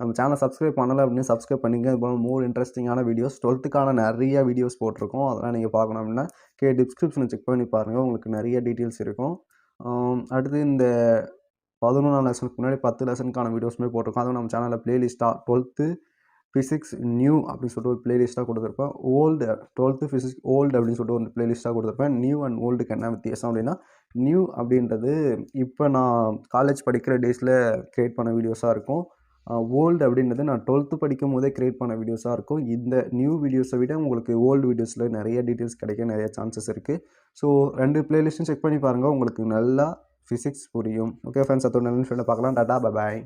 நம்ம சேனல் சப்ஸ்கிரைப் பண்ணலை அப்படின்னு சப்ஸ்கிரைப் பண்ணிங்க இது போல் மோர் இன்ட்ரெஸ்டிங்கான வீடியோஸ் டுவெல்த்துக்கான நிறைய வீடியோஸ் போட்டிருக்கோம். அதெல்லாம் நீங்கள் பார்க்கணும் அப்படின்னா கே டிஸ்கிரிப்ஷனை செக் பண்ணி பாருங்கள் உங்களுக்கு நிறைய டீட்டெயில்ஸ் இருக்கும். அடுத்து இந்த பதினொன்றாம் லெசனுக்கு முன்னாடி பத்து லெசனுக்கான வீடியோஸுமே போட்டிருக்கோம். அதுவும் நம்ம சேனலில் ப்ளேலிஸ்ட்டாக டுவெல்த்து ஃபிசிக்ஸ் நியூ அப்படின்னு சொல்லிட்டு ஒரு ப்ளேலிஸ்ட்டாக கொடுத்துருப்பேன். ஓல்டு டுவெல்த்து ஃபிசிக்ஸ் ஓல்டு அப்படின்னு சொல்லிட்டு ஒரு ப்ளேலிஸ்ட்டாக கொடுத்துருப்பேன். நியூ அண்ட் ஓல்டுக்கு என்ன வித்தியாசம் அப்படின்னா நியூ அப்படின்றது இப்போ நான் காலேஜ் படிக்கிற டேஸில் க்ரியேட் பண்ண வீடியோஸாக இருக்கும். ஓல்டு அப்படின்றது நான் டுவெல்த்து படிக்கும் போதே க்ரியேட் பண்ண வீடியோஸாக இருக்கும். இந்த நியூ வீடியோஸை விட உங்களுக்கு ஓல்டு வீடியோஸில் நிறைய டீட்டெயில்ஸ் கிடைக்க நிறைய சான்சஸ் இருக்குது ஸோ ரெண்டு பிளேலிஸ்ட்டும் செக் பண்ணி பாருங்கள் உங்களுக்கு நல்லா ஃபிசிக்ஸ் புரியும். ஓகே ஃப்ரெண்ட்ஸ் அதோட நல்ல பார்க்கலாம். டாட்டா பாய்